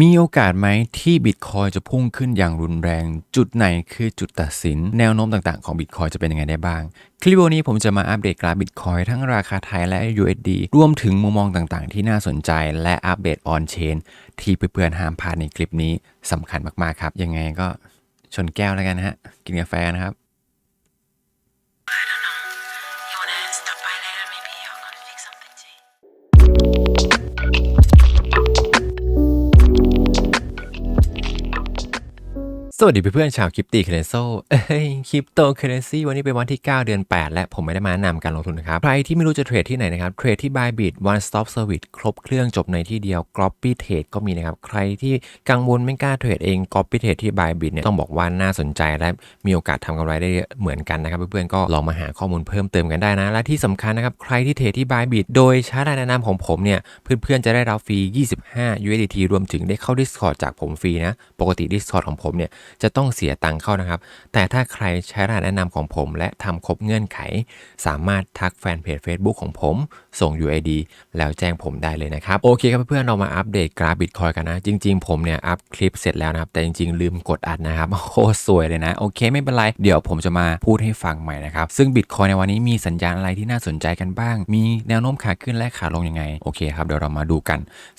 มีโอกาสไหมที่บิตคอยจะพุ่งขึ้นอย่างรุนแรง จุดไหนคือจุดตัดสิน แนวโน้มต่างๆของบิตคอยจะเป็นยังไงได้บ้าง คลิปวิดีโอนี้ผมจะมาอัปเดตกราฟบิตคอยทั้งราคาไทยและ USD รวมถึงมุมมองต่างๆ ที่น่าสนใจและอัปเดตออนเชนที่เพื่อนๆห้ามพลาดในคลิปนี้สำคัญมากๆครับ ยังไงก็ชนแก้วแล้วกันนะฮะ กินกาแฟนะครับ สวัสดีเพื่อนๆชาวคริปตีเคเรโซเอ้ยคริปโตเคเรนซีวันนี้เป็นวันที่ 9 เดือน 8 และผมไม่ได้มาแนะนำการลงทุนนะครับ ใครที่ไม่รู้จะเทรดที่ไหนนะครับ เทรดที่ Bybit One Stop Service ครบเครื่องจบในที่เดียว Copy Trade ก็มีนะครับ ใครที่กังวลไม่กล้าเทรดเอง Copy Trade ที่ Bybit เนี่ยต้องบอกว่าน่าสนใจและมีโอกาสทำกำไรได้เหมือนกันนะครับ เพื่อนๆก็ลองมาหาข้อมูลเพิ่มเติมกันได้นะ และที่สำคัญนะครับใครที่เทรดที่ Bybit โดยใช้รายแนะนำของผมเนี่ยเพื่อนๆจะได้รับฟรี 25 USDT รวมถึงได้เข้า Discord จากผมฟรีนะปกติ Discord ของผมเนี่ยจะต้องเสียตังค์เข้านะครับ แต่ถ้าใครใช้รายแนะนำของผม และทำครบเงื่อนไข สามารถทักแฟนเพจ Facebook ของผม ส่ง UID แล้วแจ้งผมได้เลยนะครับ โอเคครับเพื่อนๆเรามาอัปเดตกราฟบิตคอยกันนะ จริง ๆ ผมเนี่ยอัพคลิปเสร็จแล้วนะครับ แต่จริง ๆ ลืมกดอัดนะครับโคตรสวยเลยนะ โอเคไม่เป็นไร เดี๋ยวผมจะมาพูดให้ฟังใหม่นะครับ ซึ่งบิตคอยในวันนี้มีสัญญาณอะไรที่น่าสนใจกันบ้าง มีแนวโน้มขาขึ้นและขาลงยังไง โอเคครับเดี๋ยวเรามาดูกัน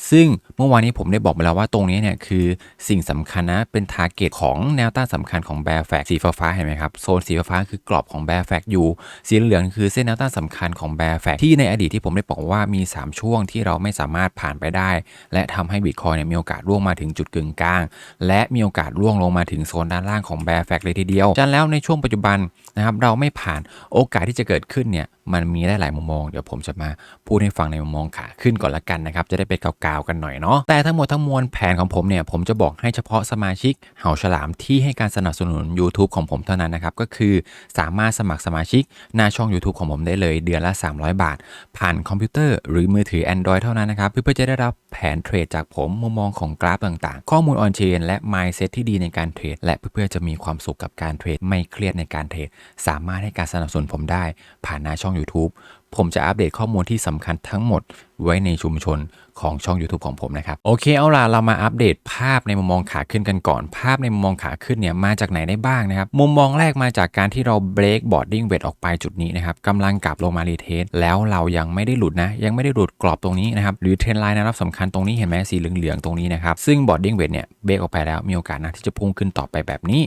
ซึ่งเมื่อวานนี้ผมได้บอกไปแล้วว่าตรงนี้เนี่ยคือสิ่งสำคัญนะเป็นทาร์เก็ตของแนวต้านสำคัญของแบร์แฟกสีฟ้าๆเห็นไหมครับ โซนสีฟ้าๆคือกรอบของแบร์แฟกอยู่ สีเหลืองคือเส้นแนวต้านสำคัญของแบร์แฟกที่ในอดีตที่ผมได้บอกว่ามี 3 ช่วงที่เราไม่สามารถผ่านไปได้ และทำให้บิตคอยเนี่ยมีโอกาสร่วงมาถึงจุดกึ่งกลาง และมีโอกาสร่วงลงมาถึงโซนด้านล่างของแบร์แฟกเลยทีเดียวฉะนั้นแล้วในช่วงปัจจุบันนะครับเราไม่ผ่านโอกาสที่จะเกิดขึ้นเนี่ย มันมีได้หลายมุมมอง เดี๋ยวผมจะมาพูดให้ฟังในมุมมองขาขึ้นก่อนละกันนะครับ จะได้ไปกาวๆกันหน่อยเนาะ แต่ทั้งหมดทั้งมวลแผนของผมเนี่ยผมจะบอกให้เฉพาะสมาชิกเห่าฉลามที่ให้การสนับสนุน YouTube ของผมเท่านั้นนะครับ ก็คือสามารถสมัครสมาชิกหน้าช่อง YouTube ของผมได้เลย เดือนละ 300 บาท ผ่านคอมพิวเตอร์หรือมือถือ Android เท่านั้นนะครับ เพื่อจะได้รับแผนเทรดจากผมมุมมองของกราฟต่างๆ ข้อมูลออนเชนและ mindset ที่ดีในการเทรดและเพื่อจะมีความสุขกับการเทรดไม่เครียดในการเทรดสามารถให้การสนับสนุนผมได้ ผ่านหน้าช่อง YouTube ผมจะอัปเดตข้อมูลที่สำคัญทั้งหมดไว้ในชุมชน ของช่อง YouTube ของผมนะครับ โอเคเอาล่ะเรามาอัปเดตภาพในมุมมองขาขึ้นกันก่อน ภาพในมุมมองขาขึ้นเนี่ยมาจากไหนได้บ้างนะครับ มุมมองแรกมาจากการที่เราเบรกบอร์ดดิ้งเวทออกไปจุดนี้นะครับกำลังกลับลงมารีเทสแล้วเรายังไม่ได้หลุดนะ ยังไม่ได้หลุดกรอบตรงนี้นะครับหรือเทรนไลน์นะครับสำคัญตรงนี้เห็นไหมสีเหลืองๆตรงนี้นะครับซึ่งบอร์ดดิ้งเวทเนี่ยเบรกออกไปแล้วมีโอกาสนะที่จะพุ่งขึ้นต่อไปแบบนี้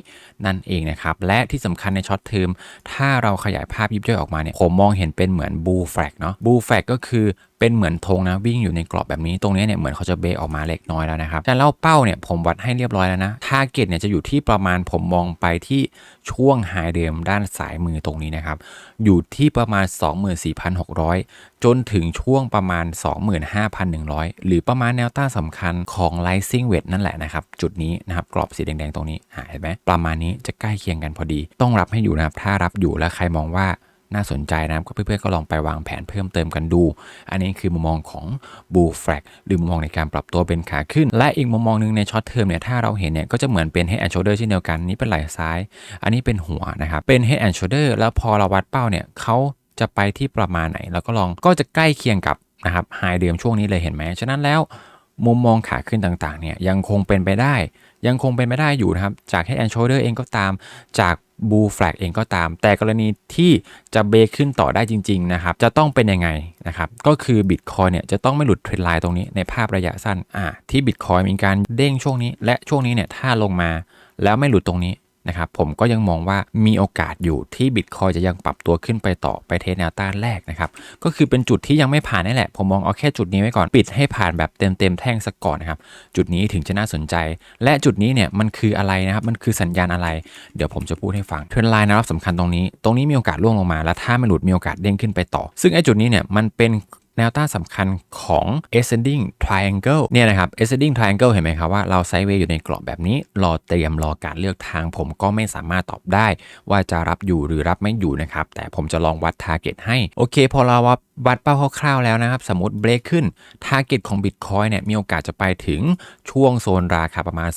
นั่นเองนะครับและที่สำคัญในช็อตเทอมถ้าเราขยายภาพยิบย่อยออกมาเนี่ยผมมองเห็นเป็นเหมือนบูแฟกเนาะบูแฟกก็คือเป็นเหมือนธงนะวิ่งอยู่ในกรอบแบบนี้ตรงนี้เนี่ยเหมือนเขาจะเบรกออกมาเล็กน้อยแล้วนะครับแต่เล่าเป้าเนี่ยผมวัดให้เรียบร้อยแล้วนะทาร์เก็ตเนี่ยจะอยู่ที่ประมาณผมมองไปที่ช่วงไฮเดิมด้านสายมือตรงนี้นะครับอยู่ที่ประมาณ 24,600 จนถึงช่วงประมาณ 25,100 หรือประมาณแนวต้านสำคัญของ Rising Wedge นั่นแหละนะครับ จุดนี้นะครับกรอบสีแดงๆตรงนี้หายไหมประมาณนี้จะใกล้เคียงกันพอดี ต้องรับให้อยู่นะครับถ้ารับอยู่แล้วใครมองว่า น่าสนใจนะครับก็เพื่อนๆก็ลองไปวางแผนเพิ่มเติมกันดู อันนี้คือมุมมองของ Bull Flag หรือมุมมองในการปรับตัวเป็นขาขึ้น และอีกมุมมองหนึ่งในช็อตเทอมเนี่ยถ้าเราเห็นเนี่ยก็จะเหมือนเป็น Head and Shoulder เช่นเดียวกันนี่เป็นไหล่ซ้าย อันนี้เป็นหัวนะครับเป็น Head and Shoulder แล้วพอเราวัดเป้าเนี่ยเขาจะไปที่ประมาณไหนเราก็ลองก็จะใกล้เคียงกับนะครับไฮเดิมช่วงนี้เลยเห็นไหมฉะนั้นแล้ว มุมมองขาขึ้นต่างๆเนี่ยยังคงเป็นไปได้ ยังคงเป็นไปได้อยู่นะครับ จาก Head and Shoulder เองก็ตาม จากบูแฟลกเองก็ตาม แต่กรณีที่จะเบรกขึ้นต่อได้จริงๆนะครับ จะต้องเป็นยังไงนะครับ ก็คือบิตคอยเนี่ยจะต้องไม่หลุดเทรนไลน์ตรงนี้ในภาพระยะสั้นอ่าที่บิตคอยมีการเด้งช่วงนี้ และช่วงนี้เนี่ยถ้าลงมาแล้วไม่หลุดตรงนี้ นะครับผมก็ยังมองว่ามีโอกาสอยู่ที่บิตคอยจะยังปรับตัวขึ้นไปต่อไปเทสแนวต้านแรกนะครับก็คือเป็นจุดที่ยังไม่ผ่านนี่แหละ ผมมองเอาแค่จุดนี้ไว้ก่อนปิดให้ผ่านแบบเต็มเต็มแท่งสักก่อนนะครับจุดนี้ถึงจะน่าสนใจ และจุดนี้เนี่ยมันคืออะไรนะครับมันคือสัญญาณอะไร เดี๋ยวผมจะพูดให้ฟังเทรนไลน์นะครับสำคัญตรงนี้ ตรงนี้มีโอกาสล่วงลงมา แล้วถ้าไม่หลุดมีโอกาสเด้งขึ้นไปต่อ ซึ่งไอ้จุดนี้เนี่ยมันเป็น แนวต้านสำคัญของ ascending triangle เนี่ยนะครับ ascending triangle เห็นไหมครับว่าเราไซด์เวย์อยู่ในกรอบแบบนี้ รอเตรียมรอการเลือกทาง ผมก็ไม่สามารถตอบได้ ว่าจะรับอยู่หรือรับไม่อยู่นะครับ แต่ผมจะลองวัด target ให้ โอเค พอเราวัด วัดเป้าคร่าวๆแล้วนะครับ สมมติเบรกขึ้น target ของ Bitcoin เนี่ยมีโอกาสจะไปถึงช่วงโซนราคาประมาณ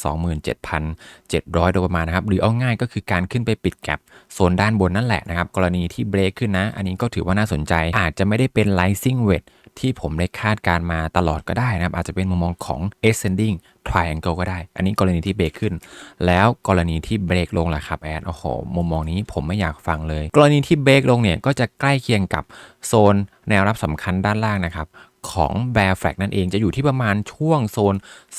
27,700 โดยประมาณนะครับ หรือเอาง่ายก็คือการขึ้นไปปิดแกลบโซนด้านบนนั่นแหละนะครับ กรณีที่เบรกขึ้นนะ อันนี้ก็ถือว่าน่าสนใจ อาจจะไม่ได้เป็น rising wedge ที่ผมได้คาดการมาตลอดก็ได้นะครับ อาจจะเป็นมุมมองของ ascending triangle ก็ได้ อันนี้กรณีที่เบรกขึ้น แล้วกรณีที่เบรกลงล่ะครับแอด โอ้โห มุมมองนี้ผมไม่อยากฟังเลย กรณีที่เบรกลงเนี่ยก็จะใกล้เคียงกับโซนแนวรับสำคัญด้านล่างนะครับของ Bear Flag นั่นเองจะอยู่ที่ประมาณช่วงโซน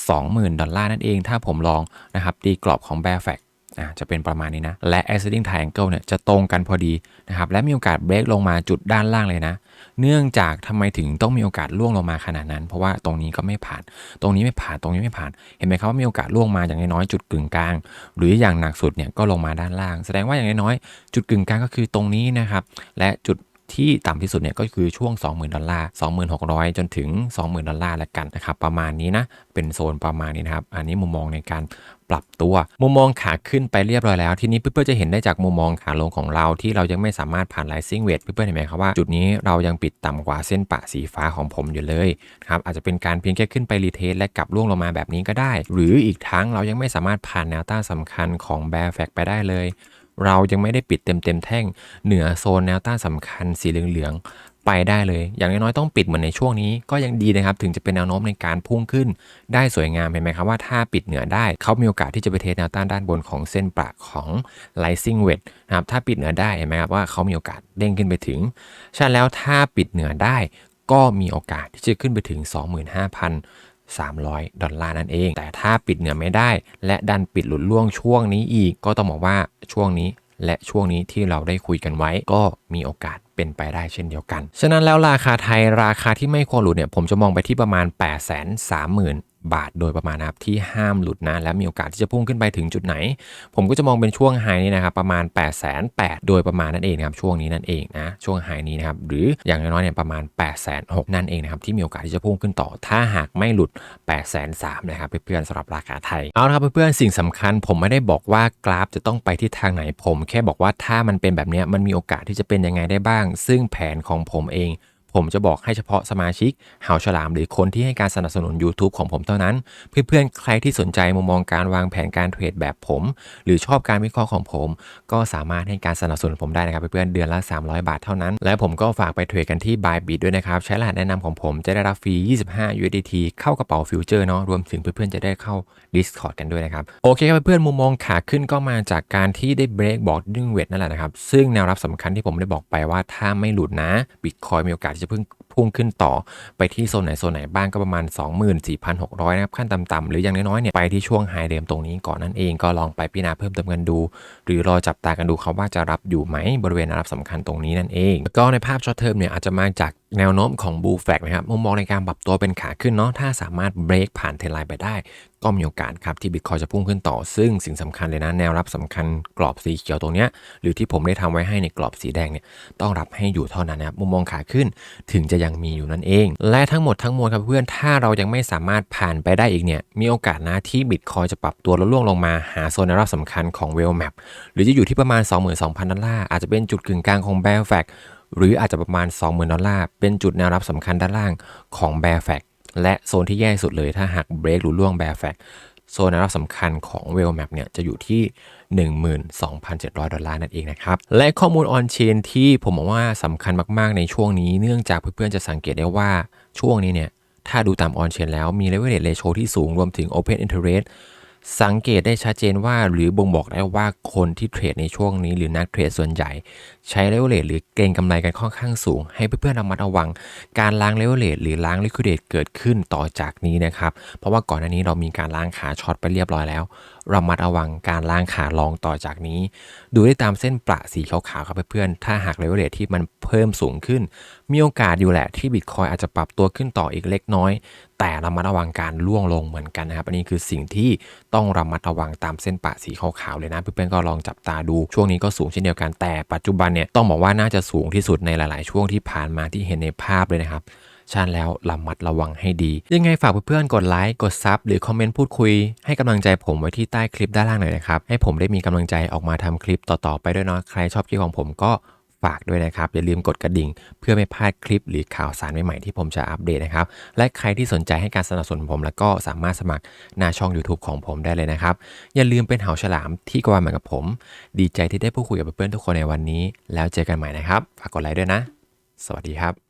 20,000 ดอลลาร์นั่นเอง ถ้าผมลองนะครับตีกรอบของ Bear Flag อะจะเป็นประมาณนี้นะ และ Ascending Triangle เนี่ยจะตรงกันพอดีนะครับและมีโอกาสเบรกลงมาจุดด้านล่างเลยนะ เนื่องจากทำไมถึงต้องมีโอกาสล่วงลงมาขนาดนั้น เพราะว่าตรงนี้ก็ไม่ผ่าน ตรงนี้ไม่ผ่านตรงนี้ไม่ผ่าน เห็นไหมครับว่ามีโอกาสล่วงมาอย่างน้อยๆจุดกึ่งกลาง หรืออย่างหนักสุดเนี่ยก็ลงมาด้านล่าง แสดงว่าอย่างน้อยๆจุดกึ่งกลางก็คือตรงนี้นะครับและจุด ที่ต่ำที่สุดเนี่ยก็คือช่วง 20,000 ดอลลาร์ 2,600 จนถึง 20,000 ดอลลาร์แล้วกันนะครับ ประมาณนี้นะ เป็นโซนประมาณนี้นะครับ อันนี้มุมมองในการปรับตัว มุมมองขาขึ้นไปเรียบร้อยแล้ว ทีนี้เพื่อนๆจะเห็นได้จากมุมมองขาลงของเราที่เรายังไม่สามารถผ่านไลซิ่งเวทเพื่อนๆเห็นไหมครับว่าจุดนี้เรายังปิดต่ำกว่าเส้นปะสีฟ้าของผมอยู่เลยครับอาจจะเป็นการเพียงแค่ขึ้นไปรีเทสและกลับล่วงลงมาแบบนี้ก็ได้ หรืออีกทั้งเรายังไม่สามารถผ่านแนวต้านสำคัญของแบร์แฟกไปได้เลย เรายังไม่ได้ปิดเต็มเต็มแท่งเหนือโซนแนวต้านสำคัญสีเหลืองๆไปได้เลย อย่างน้อยๆต้องปิดเหมือนในช่วงนี้ก็ยังดีนะครับ ถึงจะเป็นแนวโน้มในการพุ่งขึ้น ได้สวยงามเห็นไหมครับว่าถ้าปิดเหนือได้เขามีโอกาสที่จะไปเทสแนวต้านด้านบนของเส้นประของ rising wedge นะครับถ้าปิดเหนือได้เห็นไหมครับว่าเขามีโอกาสเด้งขึ้นไปถึงฉะนั้นแล้วถ้าปิดเหนือได้ก็มีโอกาสที่จะขึ้นไปถึง 300 ดอลลาร์นั่นเอง แต่ถ้าปิดเหนือไม่ได้ และดันปิดหลุดล่วงช่วงนี้อีก ก็ต้องบอกว่าช่วงนี้และช่วงนี้ที่เราได้คุยกันไว้ก็มีโอกาสเป็นไปได้เช่นเดียวกัน ฉะนั้นแล้วราคาไทยราคาที่ไม่ควรหลุดเนี่ยผมจะมองไปที่ประมาณ 830,000 บาทโดยประมาณนะครับที่ห้ามหลุดนะ และมีโอกาสที่จะพุ่งขึ้นไปถึงจุดไหน ผมก็จะมองเป็นช่วงไฮนี้นะครับประมาณ 8 8 0 0 0โดยประมาณนั่นเองครับช่วงนี้นั่นเองนะช่วงไฮนี้นะครับหรืออย่างน้อยๆเนี่ยประมาณ 8 6 0 0 0นั่นเองนะครับที่มีโอกาสที่จะพุ่งขึ้นต่อ ถ้าหากไม่หลุด 8 3 0 0 0นะครับเพื่อนๆสำหรับราคาไทยเอาละครับเพื่อนๆสิ่งสำคัญ ผมไม่ได้บอกว่ากราฟจะต้องไปที่ทางไหนผม แค่บอกว่าถ้ามันเป็นแบบนี้มันมีโอกาสที่จะเป็นยังไงได้บ้าง ซึ่งแผนของผมเอง ผมจะบอกให้เฉพาะสมาชิกหาวฉลามหรือคนที่ให้การสนับสนุน YouTube ของผมเท่านั้น เพื่อนๆ ใครที่สนใจมุมมองการวางแผนการเทรดแบบผม หรือชอบการวิเคราะห์ของผม ก็สามารถให้การสนับสนุนผมได้นะครับเพื่อนๆเดือนละ 300 บาทเท่านั้น และผมก็ฝากไปเทรดกันที่ Bybit ด้วยนะครับ ใช้รหัสแนะนำของผมจะได้รับฟรี 25 USDT เข้ากระเป๋าฟิวเจอร์เนาะรวมถึงเพื่อนๆจะได้เข้า Discord กันด้วยนะครับโอเคครับเพื่อนๆมุมมองขาขึ้นก็มาจากการที่ได้เบรกบอร์ดดิ้งเวทนั่นแหละนะครับซึ่งแนวรับสำคัญที่ผมได้บอกไปว่าถ้าไม่หลุดนะบิตคอยมีโอกาสจะพึ่งพุ่งขึ้นต่อไปที่โซนไหนโซนไหนบ้างก็ประมาณ 24,600นะครับขั้นต่ำๆหรืออย่างน้อยๆเนี่ยไปที่ช่วงไฮเดิมตรงนี้ก่อนนั่นเองก็ลองไปพิจารณาเพิ่มเติมกันดู หรือรอจับตากันดูครับว่าจะรับอยู่ไหมบริเวณรับสำคัญตรงนี้นั่นเองก็ในภาพช็อตเทอมเนี่ยอาจจะมาจากแนวโน้มของบูแฟกนะครับมุมมองในการปรับตัวเป็นขาขึ้นเนาะถ้าสามารถเบรกผ่านเทรนไลน์ไปได้ ก็มีโอกาสครับที่บิตคอยจะพุ่งขึ้นต่อ ซึ่งสิ่งสำคัญเลยนะแนวรับสำคัญกรอบสีเขียวตรงเนี้ยหรือที่ผมได้ทำไว้ให้ในกรอบสีแดงเนี่ยต้องรับให้อยู่เท่านั้นนะครับมุมมองขาขึ้นถึงจะยังมีอยู่นั่นเอง และทั้งหมดทั้งมวลครับเพื่อนถ้าเรายังไม่สามารถผ่านไปได้อีกเนี่ยมีโอกาสนะที่บิตคอยจะปรับตัวลดล่วงลงมาหาโซนแนวรับสำคัญของเวลแมปหรือจะอยู่ที่ประมาณ 22,000ดอลลาร์อาจจะเป็นจุดกึ่งกลางของแบลแฟกหรืออาจจะประมาณ 20,000 ดอลลาร์ เป็นจุดแนวรับสำคัญด้านล่างของแบลแฟก และโซนที่แย่สุดเลยถ้าหากเบรกหรือล่วงแบร์แฟกโซนแนวรับสำคัญของเวลแมปเนี่ยจะอยู่ที่ 12,700 ดอลลาร์นั่นเองนะครับ และข้อมูลออนเชนที่ผมมองว่าสำคัญมากๆในช่วงนี้เนื่องจากเพื่อนๆจะสังเกตได้ว่าช่วงนี้เนี่ยถ้าดูตามออนเชนแล้วมีเลเวลเลโชที่สูงรวมถึง open interest สังเกตได้ชัดเจนว่าหรือบ่งบอกได้ว่าคนที่เทรดในช่วงนี้หรือนักเทรดส่วนใหญ่ ใช้เลเวลเลหรือเกณฑ์กำไรกันค่อนข้างสูง ให้เพื่อนๆระมัดระวัง การล้างเลเวลเลหรือล้างลิควิดเดตเกิดขึ้นต่อจากนี้นะครับ เพราะว่าก่อนหน้านี้เรามีการล้างขาช็อตไปเรียบร้อยแล้ว ระมัดระวังการล้างขาลองต่อจากนี้ ดูได้ตามเส้นประสีขาวๆครับเพื่อนๆถ้าหากเลเวลเลที่มันเพิ่มสูงขึ้น มีโอกาสอยู่แหละที่บิตคอยอาจจะปรับตัวขึ้นต่ออีกเล็กน้อย แต่ระมัดระวังการล่วงลงเหมือนกันนะครับ อันนี้คือสิ่งที่ต้องระมัดระวังตามเส้นประสีขาวๆเลยนะเพื่อนๆก็ลองจับตาดูช่วงนี้ก็สูงเช่นเดียวกันแต่ปัจจุบันเนี่ยต้องบอกว่าน่าจะสูงที่สุดในหลาย ๆ ช่วงที่ผ่านมาที่เห็นในภาพเลยนะครับ ฉะนันแล้วระมัดระวังให้ดี ยังไงฝากเพื่อนๆกดไลค์กดซับหรือคอมเมนต์พูดคุย ให้กำลังใจผมไว้ที่ใต้คลิปด้านล่างหน่อยนะครับให้ผมได้มีกำลังใจออกมาทำคลิปต่อๆไปด้วยเนาะใครชอบคลิปของผมก็ฝากด้วยนะครับ อย่าลืมกดกระดิ่ง เพื่อไม่พลาดคลิปหรือข่าวสารใหม่ๆที่ผมจะอัปเดตนะครับ และใครที่สนใจให้การสนับสนุนผม แล้วก็สามารถสมัครหน้าช่อง YouTube ของผมได้เลยนะครับ อย่าลืมเป็นเหาฉลามที่กวาเหมือนกับผม ดีใจที่ได้พูดคุยกับเพื่อนๆทุกคนในวันนี้ แล้วเจอกันใหม่นะครับ ฝากกดไลค์ด้วยนะ สวัสดีครับ